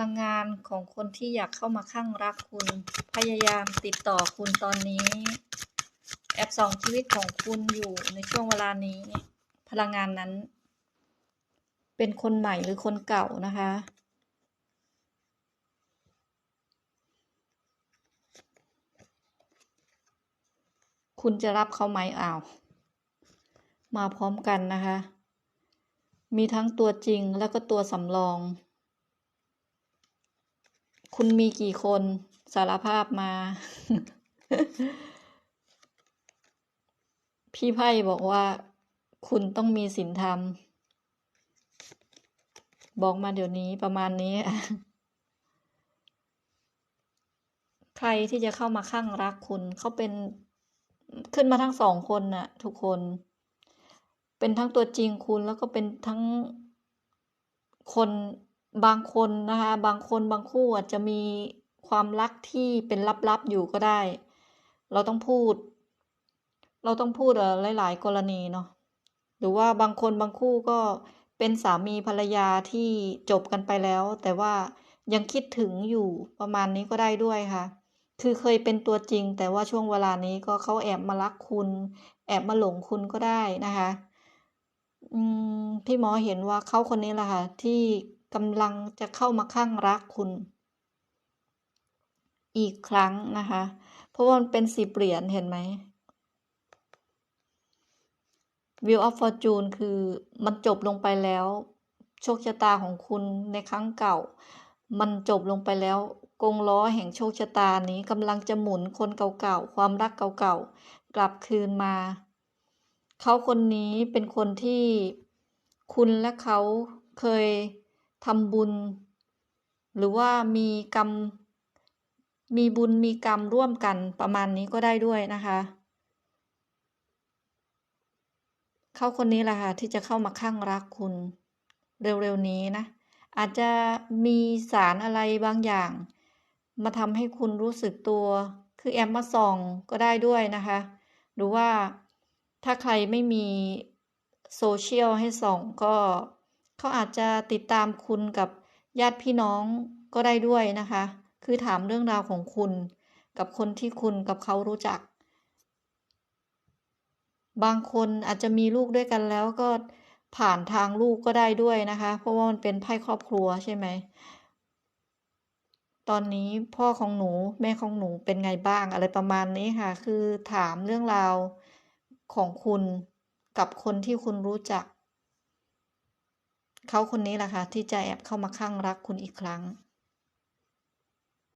ลังงานของคนที่อยากเข้ามาข้างรักคุณ พยายามติดต่อคุณตอนนี้ แอบส่องชีวิตของคุณอยู่ในช่วงเวลานี้ พลังงานนั้น เป็นคนใหม่หรือคนเก่านะคะ คุณจะรับเขาไหมอ้าว มาพร้อมกันนะคะ มีทั้งตัวจริงแล้วก็ตัวสำรอง คุณมีกี่คนสารภาพมา พี่ไพ่บอกว่า คุณต้องมีศีลธรรม บอกมาเดี๋ยวนี้ประมาณนี้ ใครที่จะเข้ามาข้างรักคุณเขาเป็นขึ้นมาทั้งสองคนน่ะ ทุกคน เป็นทั้งตัวจริงคุณแล้วก็เป็นทั้งคน บางคนนะคะ บางคนบางคู่อาจจะมีความรักที่เป็นลับๆอยู่ก็ได้ เราต้องพูด เราต้องพูดหลาย ๆ กรณีเนาะหรือว่าบางคนบางคู่ก็เป็นสามีภรรยาที่จบกันไปแล้ว แต่ว่ายังคิดถึงอยู่ประมาณนี้ก็ได้ด้วยค่ะ คือเคยเป็นตัวจริง แต่ว่าช่วงเวลานี้ก็เขาแอบมารักคุณ แอบมาหลงคุณก็ได้นะคะ อืมพี่หมอเห็นว่าเขาคนนี้แหละค่ะที่ กำลังจะเข้ามาข้างรักคุณ อีกครั้งนะคะ เพราะว่ามันเป็นสิบเหรียญเห็นไหม Wheel of Fortune คือมันจบลงไปแล้ว โชคชะตาของคุณในครั้งเก่า มันจบลงไปแล้วกงล้อแห่งโชคชะตานี้กำลังจะหมุนคนเก่าๆ ความรักเก่าๆ กลับคืนมา เขาคนนี้เป็นคนที่คุณและเขาเคย ทำบุญ หรือว่ามีกรรม มีบุญมีกรรมร่วมกันประมาณนี้ก็ได้ด้วยนะคะเขาคนนี้แหละค่ะที่จะเข้ามาข้างรักคุณเร็วๆนี้นะ อาจจะมีสารอะไรบางอย่าง มาทำให้คุณรู้สึกตัว คือแอมมาส่องก็ได้ด้วยนะคะ หรือว่าถ้าใครไม่มีโซเชียลให้ส่องก็ เขาอาจจะติดตามคุณกับญาติพี่น้องก็ได้ด้วยนะคะ คือถามเรื่องราวของคุณ กับคนที่คุณกับเขารู้จัก บางคนอาจจะมีลูกด้วยกันแล้วก็ผ่านทางลูกก็ได้ด้วยนะคะ เพราะว่ามันเป็นไพ่ครอบครัวใช่ไหม ตอนนี้พ่อของหนูแม่ของหนูเป็นไงบ้างอะไรประมาณนี้ค่ะ คือถามเรื่องราวของคุณกับคนที่คุณรู้จัก เขาคนนี้แหละค่ะที่จะแอบเข้ามาข้างรักคุณอีกครั้ง